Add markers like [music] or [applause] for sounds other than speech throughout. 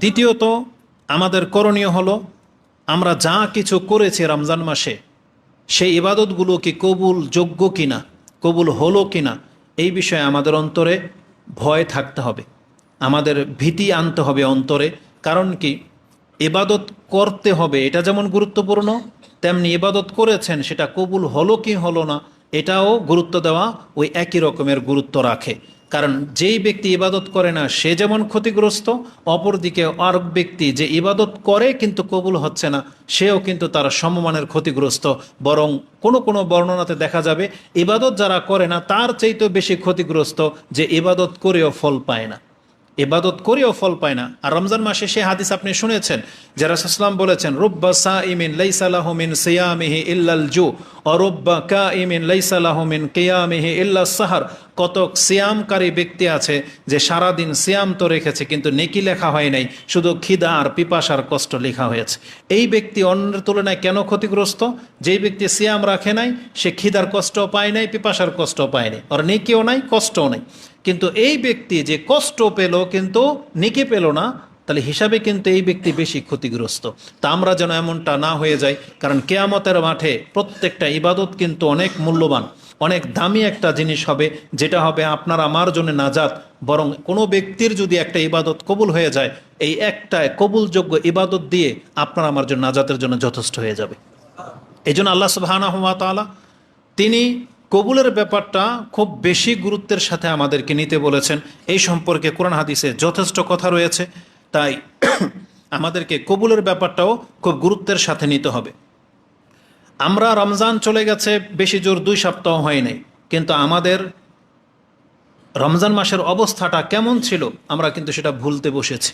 দ্বিতীয়ত, আমাদের করণীয় হলো, আমরা যা কিছু করেছি রমজান মাসে, সেই ইবাদতগুলো কি কবুল যোগ্য কিনা, কবুল হলো কিনা, এই বিষয়ে আমাদের অন্তরে ভয় থাকতে হবে। আমাদের ভীতি আনতে হবে অন্তরে, কারণ কি, ইবাদত করতে হবে, এটা যেমন গুরুত্বপূর্ণ, তেমনি ইবাদত করেছেন, সেটা কবুল হলো কি হলো না, এটাও গুরুত্ব দেওয়া ওই একই রকমের গুরুত্ব রাখে। কারণ যেই ব্যক্তি ইবাদত করে না, সে যেমন ক্ষতিগ্রস্ত, অপরদিকে আর ব্যক্তি যে ইবাদত করে কিন্তু কবুল হচ্ছে না, সেও কিন্তু তার সমমানের ক্ষতিগ্রস্ত। বরং কোনো কোনো বর্ণনাতে দেখা যাবে, ইবাদত যারা করে না, তার চাইতেও বেশি ক্ষতিগ্রস্ত যে ইবাদত করেও ফল পায় না। ইবাদত করেও ফল পায় না। আর রমজান মাসে সে হাদিস আপনি শুনেছেন, যে রাসুসলাম বলেছেন, রুব্বা সা ইমিন লাইসালাহমিন সিয়ামিহি ইল্লাল জু অরব্বা কা ইমিন লাইসালাহমিন কেয়ামিহি ইল্লা সাহার। কতক সিয়ামকারী ব্যক্তি আছে যে সারাদিন সিয়াম তো রেখেছে, কিন্তু নেকি লেখা হয় নাই, শুধু খিদা আর পিপাসার কষ্ট লেখা হয়েছে। এই ব্যক্তি অন্যের তুলনায় কেন ক্ষতিগ্রস্ত? যেই ব্যক্তি সিয়াম রাখে নাই, সে খিদার কষ্ট পায় নাই, পিপাসার কষ্ট পায় নাই, আর নেকিও নাই, কষ্টও নাই। কিন্তু এই ব্যক্তি যে কষ্ট পেল, কিন্তু নেকি পেল না, তাহলে হিসাবে কিন্তু এই ব্যক্তি বেশি ক্ষতিগ্রস্ত। তা আমরা যেন এমনটা না হয়ে যাই, কারণ কেয়ামতের মাঠে প্রত্যেকটা ইবাদত কিন্তু অনেক মূল্যবান। অনেক দামি একটা জিনিস হবে, যেটা হবে আপনার আমার জন্য নাজাত। বরং কোনো ব্যক্তির যদি একটা ইবাদত কবুল হয়ে যায়, এই একটা কবুলযোগ্য ইবাদত দিয়ে আপনার আমার জন্য নাজাতের জন্য যথেষ্ট হয়ে যাবে। এই জন্য আল্লাহ সুবাহ তালা তিনি কবুলের ব্যাপারটা খুব বেশি গুরুত্বের সাথে আমাদেরকে নিতে বলেছেন। এই সম্পর্কে কোরআন হাদিসে যথেষ্ট কথা রয়েছে। তাই [clears throat] আমাদেরকে কবুলের ব্যাপারটাও খুব গুরুত্বের সাথে নিতে হবে। আমরা রমজান চলে গেছে বেশি জোর দুই সপ্তাহ হয় নাই। কিন্তু আমাদের রমজান মাসের অবস্থাটা কেমন ছিল, আমরা কিন্তু সেটা ভুলতে বসেছি।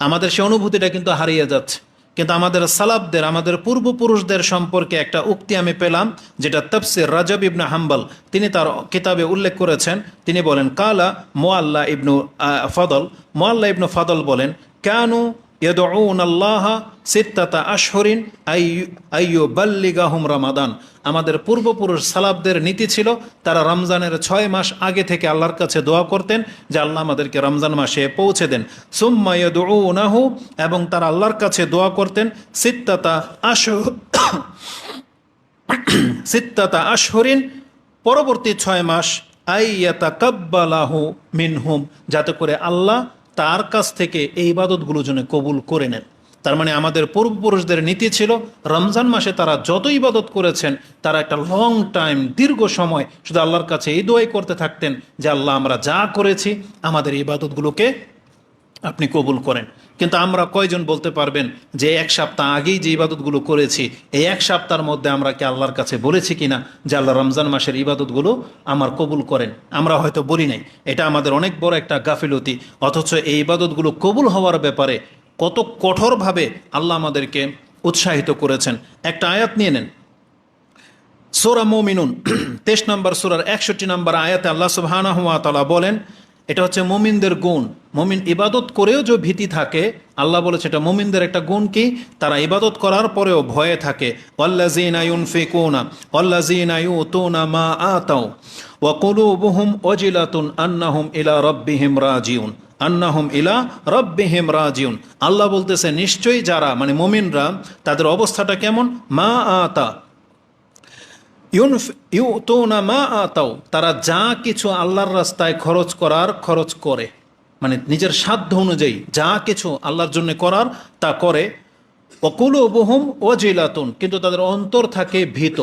আমাদের সে অনুভূতিটা কিন্তু হারিয়ে যাচ্ছে। কিন্তু আমাদের সালাবদের আমাদের পূর্বপুরুষদের সম্পর্কে একটা উক্তি আমি পেলাম, যেটা তফসির রাজব ইবনু হাম্বল, তিনি তার কিতাবে উল্লেখ করেছেন। তিনি বলেন, কালা মোয়াল্লা ইবনু ফদল। মোয়াল্লা ইবনু ফদল বলেন, কেন আল্লাহ সিত্তাতা আইয়ু আমাদের পূর্বপুরুষ সালাবদের নীতি ছিল, তারা রমজানের ছয় মাস আগে থেকে আল্লাহর কাছে দোয়া করতেন, যে আল্লাহ আমাদেরকে রমজান মাসে পৌঁছে দেন। সুম্মা ইয়দউনাহু, এবং তারা আল্লাহর কাছে দোয়া করতেন, সিত্তাতা আশ সিত্তাতা আশহরিন, পরবর্তী ছয় মাস আইয়াতা কাব্বালাহু মিনহুম, যাতে করে আল্লাহ তার কাছ থেকে এই ইবাদতগুলো যেন কবুল করে নেন। তার মানে আমাদের পূর্বপুরুষদের নীতি ছিল, রমজান মাসে তারা যত ইবাদত করেছেন, তারা একটা লং টাইম দীর্ঘ সময় শুধু আল্লাহর কাছে এই দোয়াই করতে থাকতেন যে, আল্লাহ, আমরা যা করেছি, আমাদের ইবাদতগুলোকে আপনি কবুল করেন। কিন্তু আমরা কয়জন বলতে পারবেন যে এক সপ্তাহ আগেই যে ইবাদতগুলো করেছি, এই এক সপ্তাহের মধ্যে আমরা কি আল্লাহর কাছে বলেছি কিনা যে আল্লাহ রমজান মাসের ইবাদতগুলো আমার কবুল করেন? আমরা হয়তো বলি নাই। এটা আমাদের অনেক বড় একটা গাফিলতি। অথচ এই ইবাদতগুলো কবুল হওয়ার ব্যাপারে কত কঠোরভাবে আল্লাহ আমাদেরকে উৎসাহিত করেছেন। একটা আয়াত নিয়ে নেন। সোরা মোমিনুন, তেইশ নম্বর সোরার একষট্টি নম্বর আয়াতে আল্লাহ তাআলা বলেন, এটা হচ্ছে মুমিনদের গুণ। মুমিন ইবাদত করেও যে ভীতি থাকে, আল্লাহ বলেছে এটা মমিনদের একটা গুণ কি? তারা ইবাদত করার পরেও ভয়ে থাকে। মা ওয়াজিলাতুন আন্নাহুম ইলা রাব্বিহিম রাজিউন আল্লাহ বলতেছে, নিশ্চয়ই যারা মানে মুমিনরা, তাদের অবস্থাটা কেমন? মা আতা। ইউনফ না মা আতাও তারা যা কিছু আল্লাহর রাস্তায় খরচ করার খরচ করে। মানে নিজের সাধ্য অনুযায়ী যা কিছু আল্লাহর জন্য করার তা করে। অকুল বহুম ও জিলাতুন কিন্তু তাদের অন্তর থাকে ভীত,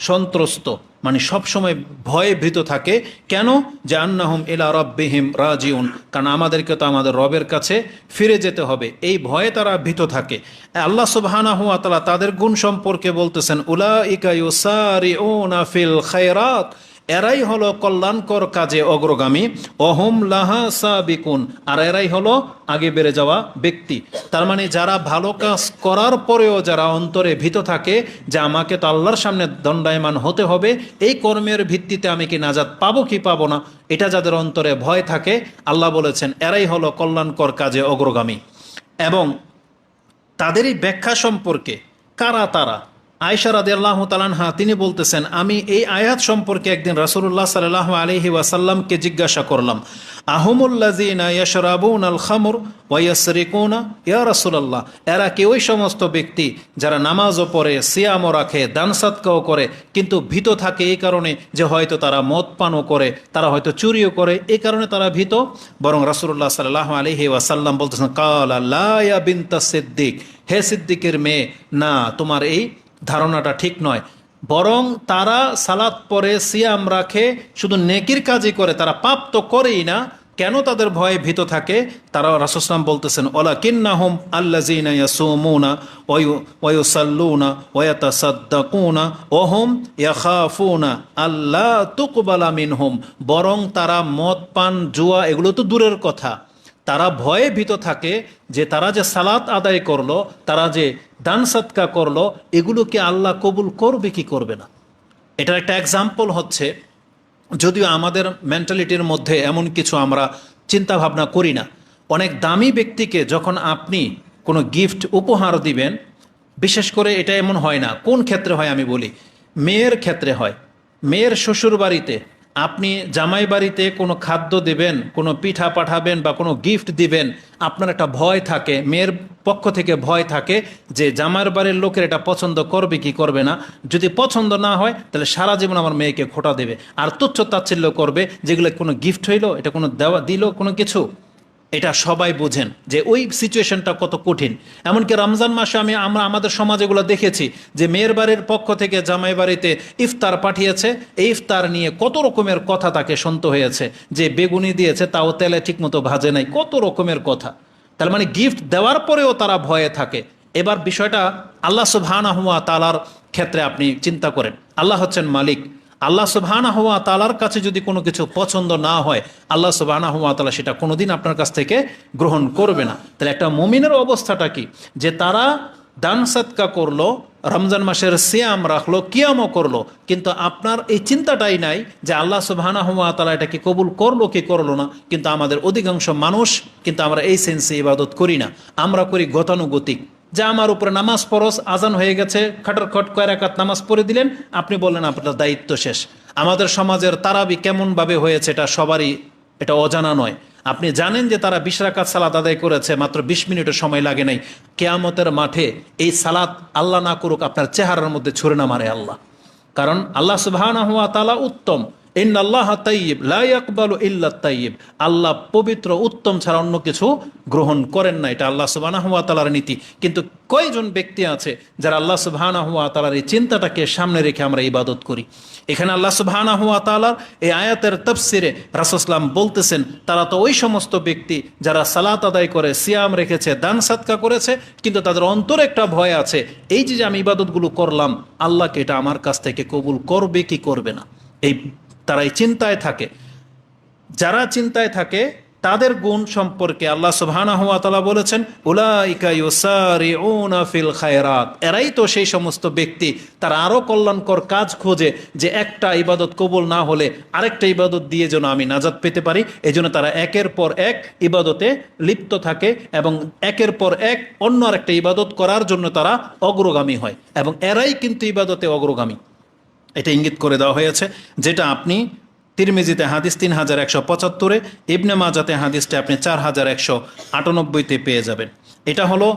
সন্ত্রস্ত মানে সবসময় ভয়ে ভীত থাকে। কেন? যে আন্নাহুম ইলা রব্বিহিম রাজিউন, কারণ আমাদেরকে তো আমাদের রবের কাছে ফিরে যেতে হবে। এই ভয়ে তারা ভীত থাকে। আল্লাহ সুবহানাহু ওয়া তাআলা তাদের গুণ সম্পর্কে বলতেছেন, উলাইকা ইউসারিউনা ফিল খায়রাত। এরাই হলো কল্যাণকর কাজে অগ্রগামী। অহম লাহা সাবিকুন। আর এরাই হলো আগে বেড়ে যাওয়া ব্যক্তি। তার মানে যারা ভালো কাজ করার পরেও যারা অন্তরে ভীত থাকে, যে আমাকে তো আল্লাহর সামনে দণ্ডায়মান হতে হবে, এই কর্মের ভিত্তিতে আমি কি নাজাদ পাবো কি পাবো না, এটা যাদের অন্তরে ভয় থাকে, আল্লাহ বলেছেন, এরাই হলো কল্যাণকর কাজে অগ্রগামী। এবং তাদেরই ব্যাখ্যা সম্পর্কে কারা তারা? আয়সা রাদি আল্লাহ তালানহা তিনি বলতেছেন, আমি এই আয়াত সম্পর্কে একদিন রাসুল্লাহ সাল্লাহ আলহি ওয়াসাল্লামকে জিজ্ঞাসা করলাম আহমুল্লাজিনা ইয়াশরাবুন আল খামর ওয়াইয়াসরিকুনা ইয়া রাসূলুল্লাহ, এরা কি ওই সমস্ত ব্যক্তি যারা নামাজও পড়ে, সিয়ামও রাখে দান সাদকাও করে, কিন্তু ভীত থাকে এই কারণে যে হয়তো তারা মদ পানও করে, তারা হয়তো চুরিও করে, এই কারণে তারা ভীত? বরং রাসূলুল্লাহ সাল্লাল্লাহু আলাইহি ওয়াসাল্লাম বলতেছেন, কালা ইয়া বিনতা সিদ্দিক, হে সিদ্দিকের মেয়ে, না, তোমার এই ধারণাটা ঠিক নয়। বরং তারা সালাত পরে সিয়াম রাখে, শুধু নেকির কাজই করে, তারা পাপ তো করেই না। কেন তাদের ভয়ে ভীত থাকে? তারা রাসুসলাম বলতেছেন ওলা কিন্না কিন্নাহুম আল্লাজিনা ইয়াসুমুনা ওয়ু, ওয়ুসাল্লুনা ওয়াতাসাদ্দাকুনা ওহুম ইয়াখাফুনা আল্লাহ তুকবালা মিনহুম। বরং তারা মদ, পান, জুয়া, এগুলো তো দূরের কথা। তারা ভয়ে ভীত থাকে যে তারা যে সালাত আদায় করল, তারা যে দান সৎকা করল এগুলোকে আল্লাহ কবুল করবে কি করবে না? এটার একটা এক্সাম্পল হচ্ছে, যদিও আমাদের মেন্টালিটির মধ্যে এমন কিছু আমরা চিন্তা ভাবনা করি না, অনেক দামি ব্যক্তিকে যখন আপনি কোনো গিফট উপহার দিবেন, বিশেষ করে এটা এমন হয় না, কোন ক্ষেত্রে হয় আমি বলি, মেয়ের ক্ষেত্রে হয়, মেয়ের শ্বশুর বাড়িতে আপনি জামাই বাড়িতে কোনো খাদ্য দেবেন, কোনো পিঠা পাঠাবেন বা কোনো গিফট দিবেন, আপনার একটা ভয় থাকে, মেয়ের পক্ষ থেকে ভয় থাকে যে জামাইয়ের বাড়ির লোকের এটা পছন্দ করবে কি করবে না। যদি পছন্দ না হয়, তাহলে সারা জীবন আমার মেয়েকে খোটা দেবে। আর তুচ্ছ তাচ্ছিল্য করবে, যেগুলো কোনো গিফট হইল, এটা কোনো দেওয়া, দিল কোনো কিছু? এটা সবাই বোঝেন যে ওই সিচুয়েশনটা কত কঠিন। এমনকি রমজান মাসে আমি, আমরা আমাদের সমাজ এগুলো দেখেছি যে মেয়ের বাড়ির পক্ষ থেকে জামাই বাড়িতে ইফতার পাঠিয়েছে। এই ইফতার নিয়ে কত রকমের কথা তাকে শুনতে হয়েছে। যে বেগুনি দিয়েছে, তাও তেলে ঠিকমতো ভাজে নাই। কত রকমের কথা। তার মানে গিফট দেওয়ার পরেও তারা ভয়ে থাকে। এবার বিষয়টা আল্লাহ সুবহানাহু ওয়া তাআলার ক্ষেত্রে আপনি চিন্তা করেন। আল্লাহ হচ্ছেন মালিক। আল্লাহ হওয়া তালার কাছে যদি কোনো কিছু পছন্দ না হয়, আল্লাহ হওয়া তালা সেটা কোনোদিন আপনার কাছ থেকে গ্রহণ করবে না। তাহলে একটা মুমিনের অবস্থাটা কি? যে তারা দান সৎকা করল, রমজান মাসের সিয়াম রাখল, কিয়ামও করল, কিন্তু আপনার এই চিন্তাটাই নাই যে আল্লাহ সুবহানা হওয়া তালা এটাকে কবুল করল কি করল না। কিন্তু আমাদের অধিকাংশ মানুষ কিন্তু আমরা এই সেন্সে ইবাদত করি না। আমরা করি গতানুগতিক। যে আমার উপরে নামাজ পরস আজান হয়ে গেছে, খাটার খট কয়েরাকাত নামাজ পড়ে দিলেন, আপনি বললেন, আপনার দায়িত্ব শেষ। আমাদের সমাজের তারাবি কেমনভাবে হয়েছে, এটা সবারই, এটা অজানা নয়। আপনি জানেন যে তারা বিশ রাকাত সালাত আদায় করেছে, মাত্র বিশ মিনিটের সময় লাগে নাই। কেয়ামতের মাঠে এই সালাত আল্লাহ না করুক, আপনার চেহারার মধ্যে ছুড়ে না মারে আল্লাহ। কারণ আল্লাহ সুবহানা হুয়া তালা উত্তম। ইন আল্লাহ তাইব লাইকবালু ইল্লা তাইব আল্লাহ পবিত্র, উত্তম ছাড়া অন্য কিছু গ্রহণ করেন না। এটা আল্লাহ সুবাহ তালার নীতি। কিন্তু কয়জন ব্যক্তি আছে যারা আল্লাহ সুবহানা হুয়া তালার এই চিন্তাটাকে সামনে রেখে আমরা ইবাদত করি? এখানে আল্লাহ সুবহানা হুয়া তালার এই আয়াতের তফসিরে রাসুসলাম বলতেছেন, তারা তো ওই সমস্ত ব্যক্তি যারা সালাত আদায় করে, সিয়াম রেখেছে, দান সাতকা করেছে, কিন্তু তাদের অন্তরে একটা ভয় আছে। এই যে আমি ইবাদতগুলো করলাম, আল্লাহকে এটা আমার কাছ থেকে কবুল করবে কি করবে না? এই তারা এই চিন্তায় থাকে। যারা চিন্তায় থাকে, তাদের গুণ সম্পর্কে আল্লাহ সুবহানাহু ওয়া তাআলা বলেছেন, উলাইকা ইউসারিউনা ফিল খায়রাত। এরাই তো সেই সমস্ত ব্যক্তি, তারা আরও কল্যাণকর কাজ খোঁজে যে একটা ইবাদত কবুল না হলে আরেকটা ইবাদত দিয়ে যেন আমি নাজাত পেতে পারি। এজন্য তারা একের পর এক ইবাদতে লিপ্ত থাকে এবং একের পর এক অন্য আরেকটা ইবাদত করার জন্য তারা অগ্রগামী হয়। এবং এরাই কিন্তু ইবাদতে অগ্রগামী। এটা ইঙ্গিত করে দেওয়া হয়েছে, যেটা আপনি তিরমিজিতে হাদিস তিন হাজার একশো পঁচাত্তরে, ইবনে মাজাতে হাদিসটা আপনি চার হাজার একশো আটানব্বইতে পেয়ে যাবেন। এটা হলো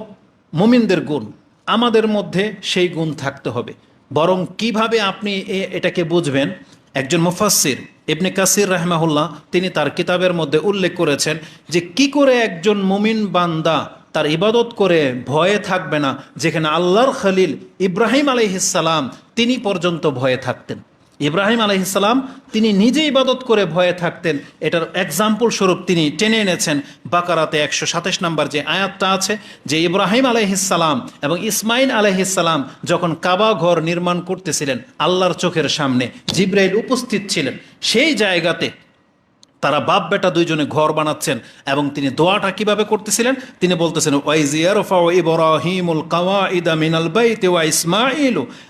মুমিনদের গুণ। আমাদের মধ্যে সেই গুণ থাকতে হবে। বরং কীভাবে আপনি এটাকে বুঝবেন? একজন মুফাসির ইবনে কাসির রাহমাহুল্লাহ, তিনি তার কিতাবের মধ্যে উল্লেখ করেছেন যে, কি করে একজন মুমিন বান্দা তার ইবাদত করে ভয়ে থাকবে না, যেখানে আল্লাহর খলিল ইব্রাহিম আলহিসাল্লাম তিনি পর্যন্ত ভয়ে থাকতেন। ইব্রাহিম আলহিসাল্লাম তিনি নিজে ইবাদত করে ভয়ে থাকতেন। এটার এক্সাম্পল স্বরূপ তিনি টেনে এনেছেন বাকারাতে একশো সাতাশ নম্বর যে আয়াতটা আছে, যে ইব্রাহিম আলহিসাল্লাম এবং ইসমাইল আলহিসাল্লাম যখন কাবা ঘর নির্মাণ করতেছিলেন আল্লাহর চোখের সামনে, জিব্রাইল উপস্থিত ছিলেন। সেই জায়গাতে তারা বাপ বেটা দুইজনে ঘর বানাচ্ছেন এবং তিনি দোয়াটা কীভাবে করতেছিলেন? তিনি বলতেছেন মিনাল বাইতি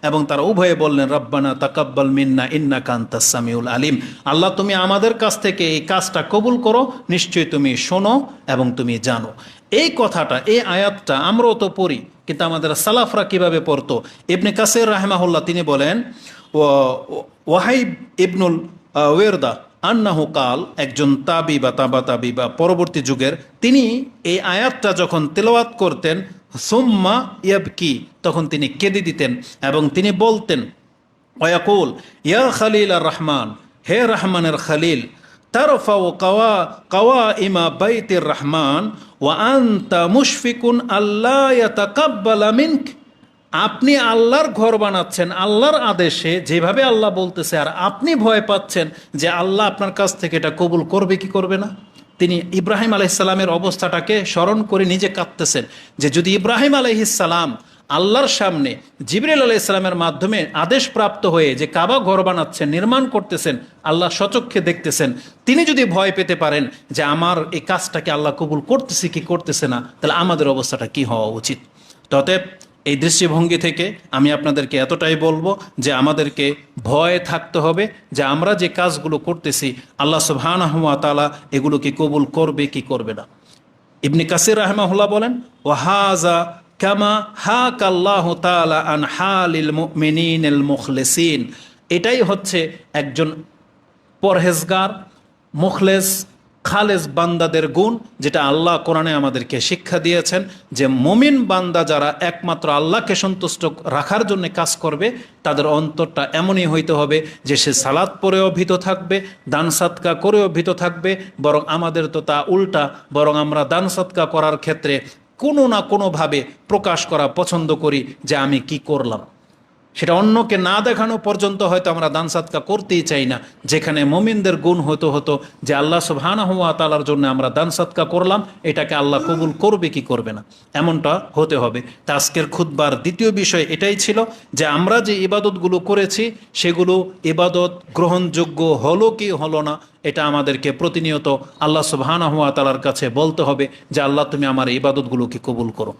এবং তারা উভয়ে বললেন, রব্বানা তাকাব্বাল মিন্না ইন্নাকা আনতাস সামিউল আলিম। আল্লাহ, তুমি আমাদের কাছ থেকে এই কাজটা কবুল করো, নিশ্চয়ই তুমি শোনো এবং তুমি জানো। এই কথাটা, এই আয়াতটা আমরাও তো পড়ি, কিন্তু আমাদের সালাফরা কীভাবে পড়তো? ইবনে কাসির রাহমাহুল্লাহ তিনি বলেন ওয়াহাইব ইবনুল ওয়েরদা আন্নাহু কাল, একজন তাবি বা তাবা তাবি বা পরবর্তী যুগের, তিনি এই আয়াতটা যখন তেলাওয়াত করতেন, সুম্মা ইয়াবকি, তখন তিনি কেঁদে দিতেন এবং তিনি বলতেন, ওয়াকুল, ইয়া খালিল আর রহমান, হে রহমানের খালিল তারফাও কাওয়া কাওয়া ইমা রহমান, ওয়া আনতা মুশফিকুন আল্লাহ মিনক। আপনি আল্লাহর ঘর বানাচ্ছেন, আল্লাহর আদেশে যেভাবে আল্লাহ বলতেছে, আর আপনি ভয় পাচ্ছেন যে আল্লাহ আপনার কাছ থেকে এটা কবুল করবে কি করবে না? তিনি ইব্রাহিম আলাইসাল্লামের অবস্থাটাকে স্মরণ করে নিজে কাঁদতেছেন যে যদি ইব্রাহিম আলাইহিসাল্লাম আল্লাহর সামনে জিবরিল আলাহ ইসলামের মাধ্যমে আদেশ প্রাপ্ত হয়ে যে কাবা ঘর বানাচ্ছেন, নির্মাণ করতেছেন, আল্লাহ সচক্ষে দেখতেছেন, তিনি যদি ভয় পেতে পারেন যে আমার এই কাজটাকে আল্লাহ কবুল করতেছে কি করতেছে না, তাহলে আমাদের অবস্থাটা কি হওয়া উচিত? ততএব এই দৃষ্টিভঙ্গি থেকে আমি আপনাদেরকে এতটাই বলব যে আমাদেরকে ভয় থাকতে হবে যে আমরা যে কাজগুলো করতেছি, আল্লাহ সুবহানাহুয়া তাআলা এগুলো কি কবুল করবে, কি করবে না। ইবনে কাসির রাহমাহুল্লাহ বলেন ওয়াহাজা কামা হা আল্লাহ তাআলা আন হালিল এটাই হচ্ছে একজন পরহেজগার, মুখলেস খালেস বান্দাদের গুণ, যেটা আল্লাহ কোরআনে আমাদেরকে শিক্ষা দিয়েছেন যে মমিন বান্দা যারা একমাত্র আল্লাহকে সন্তুষ্ট রাখার জন্য কাজ করবে, তাদের অন্তরটা এমনই হইতে হবে যে সে সালাদ পরেও ভীত থাকবে, দান সাতকা করেও ভীত থাকবে, বরং আমাদের তো তা উল্টা, বরং আমরা দান সাতকা করার ক্ষেত্রে কোনো না কোনোভাবে প্রকাশ করা পছন্দ করি যে আমি কি করলাম। সেটা অন্যকে না দেখানো পর্যন্ত হয়তো আমরা দান সাদকা করতেই চাই না। যেখানে মমিনদের গুণ হতো হতো যে আল্লাহ সুবহানা তালার জন্য আমরা দান সাদকা করলাম, এটাকে আল্লাহ কবুল করবে কি করবে না? এমনটা হতে হবে। তা আজকের খুদ্বার দ্বিতীয় বিষয় এটাই ছিল যে আমরা যে ইবাদতগুলো করেছি, সেগুলো ইবাদত গ্রহণযোগ্য হলো কি হলো না, এটা আমাদেরকে প্রতিনিয়ত আল্লাহ সুবহানা তালার কাছে বলতে হবে যে আল্লাহ তুমি আমার ইবাদতগুলোকে কবুল করো।